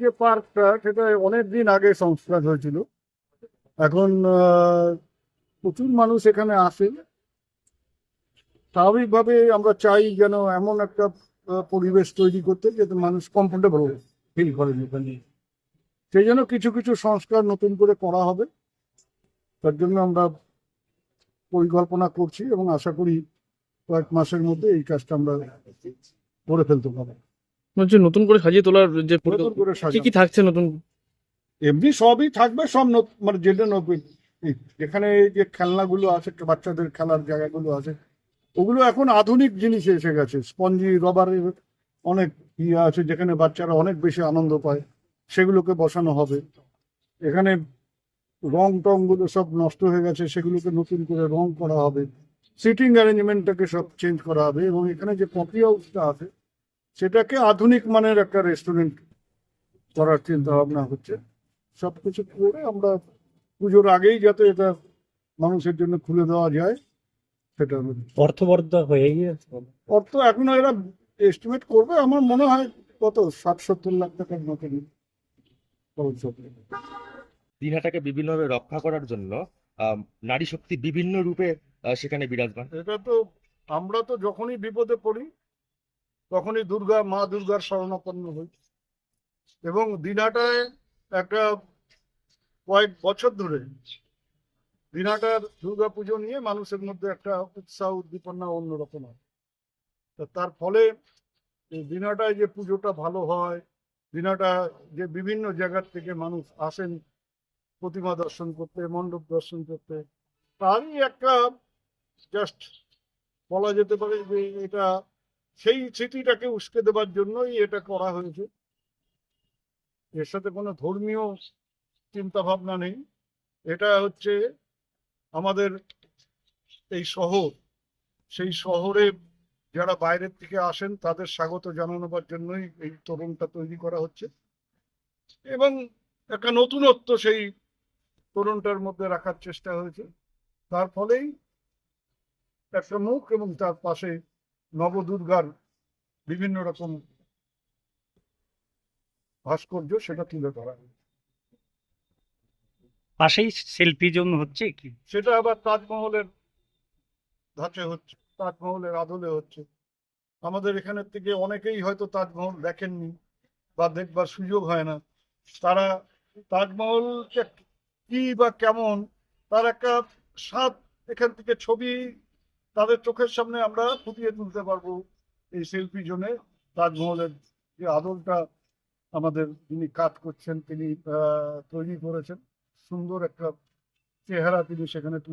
যে পার্কটা, সেটা অনেক দিন আগে সংস্কার হয়েছিল। এখন প্রচুর মানুষ এখানে আসে স্বাভাবিকভাবে আমরা চাই যেন এমন একটা পরিবেশ তৈরি করতে যাতে মানুষ কমফোর্টেবল ফিল করেন এখানে সেই জন্য কিছু কিছু সংস্কার নতুন করে করা হবে। তার জন্য আমরা পরিকল্পনা করছি এবং আশা করি কয়েক মাসের মধ্যে এই কাজটা আমরা করে ফেলতে পারব। বলছি নতুন করে সাজিয়ে তোলার যে নতুন করে কি সাজানো। কি থাকছে নতুন? এমনি সবই থাকবে সব নত- মানে যেটা নতুন। যেখানে এই যে খেলনাগুলো আছে বাচ্চাদের খেলার জায়গাগুলো আছে ওগুলো এখন আধুনিক জিনিস এসে গেছে। স্পঞ্জি রবারের অনেক ইয়ে আছে যেখানে বাচ্চারা অনেক বেশি আনন্দ পায়। সেগুলোকে বসানো হবে। এখানে রং টংগুলো সব নষ্ট হয়ে গেছে সেগুলোকে নতুন করে রং করা হবে। সিটিং অ্যারেঞ্জমেন্টটাকে সব চেঞ্জ করা হবে এবং এখানে যে কফি হাউসটা আছে সেটাকে আধুনিক মানের একটা রেস্টুরেন্ট করার চিন্তা ভাবনা হচ্ছে। সবকিছু করে আমরা পুজোর আগেই যাতে এটা মানুষের জন্য খুলে দেওয়া যায় সেটা হলো অর্থবর্ধ হয়ে গিয়েছে। অর্থ এখনও এরা এস্টিমেট করবে আমার মনে হয় কত? ষাট সত্তর লাখ টাকার মতন। দিনহাটাকে বিভিন্নভাবে রক্ষা করার জন্য নারী শক্তি বিভিন্ন রূপে সেখানে বিরাজমান। এটা তো আমরা তো যখনই বিপদে পড়ি তখনই দুর্গা, মা দুর্গার শরণাপন্ন হই। এবং দিনাটায় একটা কয়েক বছর ধরে দিনাটার দুর্গা পুজো নিয়ে মানুষের মধ্যে একটা উৎসাহ, উদ্দীপনা অন্যরকম হয়। তার ফলে দিনাটায় যে পুজোটা ভালো হয়, দিনাটা যে বিভিন্ন জায়গার থেকে মানুষ আসেন প্রতিমা দর্শন করতে, মণ্ডপ দর্শন করতে, তারই একটা জাস্ট বলা যেতে পারে যে এটা সেই স্মৃতিটাকে উস্কে দেবার জন্যই এটা করা হয়েছে। এর সাথে কোনো ধর্মীয় চিন্তা ভাবনা নেই। এটা হচ্ছে আমাদের এই শহর। সেই শহরে যারা বাইরের থেকে আসেন, তাদের স্বাগত জানানোর জন্যই এই তরুণটা তৈরি করা হচ্ছে। এবং একটা নতুনত্ব সেই তরুণটার মধ্যে রাখার চেষ্টা হয়েছে। তার ফলেই একটা মুখ এবং তার পাশে নবদুর্গার বিভিন্ন রকম ভাস্কর্য সেটা তুলে ধরা। পাশেই সেলফি জোন হচ্ছে কি? সেটা আবার তাজমহলের ধাঁচে হচ্ছে তাজমহলের আদলে হচ্ছে। আমাদের এখানের থেকে অনেকেই হয়তো তাজমহল দেখেননি বা দেখবার সুযোগ হয় না। তারা তাজমহলটা কি বা কেমন তার একটা স্বাদ এখান থেকে ছবি তাদের চোখের সামনে আমরা ফুটিয়ে তুলতে পারব এই শিল্পী জনে তাজমহলের যে আদলটা আমাদের যিনি কাজ করছেন, তিনি তৈরি করেছেন। সুন্দর একটা চেহারা তিনি সেখানে